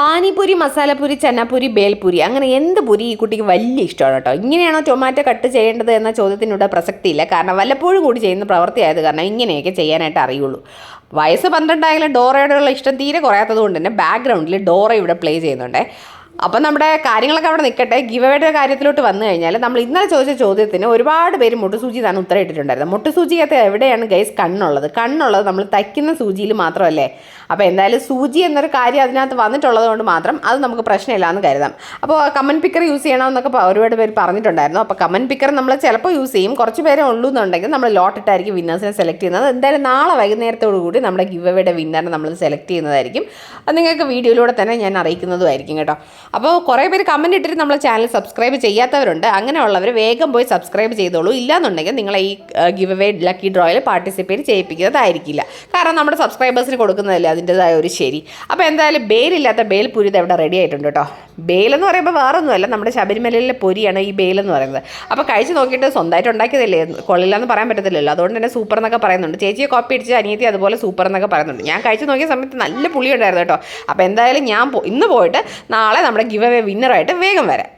പാനിപൂരി മസാലപ്പൂരി ചന്നാപ്പൂരി ബേൽപൂരി അങ്ങനെ എന്ത് പൂരി ഈ കുട്ടിക്ക് വലിയ ഇഷ്ടമാണ് കേട്ടോ. ഇങ്ങനെയാണോ ടൊമാറ്റോ കട്ട് ചെയ്യേണ്ടത് എന്ന ചോദ്യത്തിനൂടെ പ്രസക്തിയില്ല. കാരണം വല്ലപ്പോഴും കൂടി ചെയ്യുന്ന പ്രവൃത്തിയായത് കാരണം ഇങ്ങനെയൊക്കെ ചെയ്യാനായിട്ട് അറിയുള്ളൂ. വയസ്സ് പന്ത്രണ്ടായാലും ഡോറയോടുള്ള ഇഷ്ടം തീരെ കുറയാത്തത് കൊണ്ട് തന്നെ ബാക്ക്ഗ്രൗണ്ടിൽ ഡോറ ഇവിടെ പ്ലേ ചെയ്യുന്നുണ്ട്. അപ്പം നമ്മുടെ കാര്യങ്ങളൊക്കെ അവിടെ നിൽക്കട്ടെ ഗിവയുടെ കാര്യത്തിലോട്ട് വന്നു കഴിഞ്ഞാൽ നമ്മൾ ഇന്നലെ ചോദിച്ച ചോദ്യത്തിന് ഒരുപാട് പേര് മുട്ടുസൂചി തന്നെ ഉത്തരം ഇട്ടിട്ടുണ്ടായിരുന്നു മുട്ടുസൂചിക്കകത്ത് എവിടെയാണ് ഗൈസ് കണ്ണുള്ളത്? കണ്ണുള്ളത് നമ്മൾ തയ്ക്കുന്ന സൂചിയിൽ മാത്രമല്ലേ? അപ്പോൾ എന്തായാലും സൂചി എന്നൊരു കാര്യം അതിനകത്ത് വന്നിട്ടുള്ളത് കൊണ്ട് മാത്രം അത് നമുക്ക് പ്രശ്നമില്ല എന്ന് കരുതാം. അപ്പോൾ കമന്റ് പിക്കർ യൂസ് ചെയ്യണമെന്നൊക്കെ ഒരുപാട് പേര് പറഞ്ഞിട്ടുണ്ടായിരുന്നു. അപ്പോൾ കമന്റ് പിക്കർ നമ്മൾ ചിലപ്പോൾ യൂസ് ചെയ്യും. കുറച്ച് പേരെ ഉള്ളൂ എന്നുണ്ടെങ്കിൽ നമ്മൾ ലോട്ടിട്ടായിരിക്കും വിന്നേഴ്സിനെ സെലക്ട് ചെയ്യുന്നത്. എന്തായാലും നാളെ വൈകുന്നേരത്തോടു കൂടി നമ്മുടെ ഗിവയുടെ വിന്നറിനെ നമ്മൾ സെലക്ട് ചെയ്യുന്നതായിരിക്കും. അത് നിങ്ങൾക്ക് വീഡിയോയിലൂടെ തന്നെ ഞാൻ അറിയിക്കുന്നതുമായിരിക്കും കേട്ടോ. അപ്പോൾ കുറേ പേര് കമന്റ് ഇട്ടിട്ട് നമ്മളെ ചാനൽ സബ്സ്ക്രൈബ് ചെയ്യാത്തവരുണ്ട്. അങ്ങനെയുള്ളവർ വേഗം പോയി സബ്സ്ക്രൈബ് ചെയ്തോളൂ. ഇല്ലാന്നുണ്ടെങ്കിൽ നിങ്ങളെ ഈ ഗിവ് അവേ ലക്കി ഡ്രോയിൽ പാർട്ടിസിപ്പേറ്റ് ചെയ്യിപ്പിക്കുന്നതായിരിക്കില്ല. കാരണം നമ്മുടെ സബ്സ്ക്രൈബേഴ്സിന് കൊടുക്കുന്നതല്ലേ അതിന്റെതായ ഒരു ശരി. അപ്പോൾ എന്തായാലും ബേലില്ലാത്ത ബേൽ പുരിത് ഇവിടെ റെഡി ആയിട്ടുണ്ട് കേട്ടോ. ബേലെന്ന് പറയുമ്പോൾ വേറൊന്നുമല്ല. നമ്മുടെ ശബരിമലയിലെ പൊരിയാണ് ഈ ബേലെന്ന് പറയുന്നത്. അപ്പോൾ കഴിച്ച് നോക്കിയിട്ട് സ്വന്തമായിട്ട് ഉണ്ടാക്കിയതല്ലേ? കൊള്ളില്ല എന്ന് പറയാൻ പറ്റത്തില്ലല്ലോ. അതുകൊണ്ട് തന്നെ സൂപ്പർ എന്നൊക്കെ പറയുന്നുണ്ട്. ചേച്ചിയെ കോപ്പി അടിച്ച് അനിയത്തി അതുപോലെ സൂപ്പർ എന്നൊക്കെ പറയുന്നുണ്ട്. ഞാൻ കഴിച്ച് നോക്കിയ സമയത്ത് നല്ല പുളി ഉണ്ടായിരുന്നു കേട്ടോ. അപ്പോൾ എന്തായാലും ഞാൻ ഇന്ന് പോയിട്ട് നാളെ നമ്മുടെ ഗിവ് അവേ വിന്നറായിട്ട് വേഗം വരാം.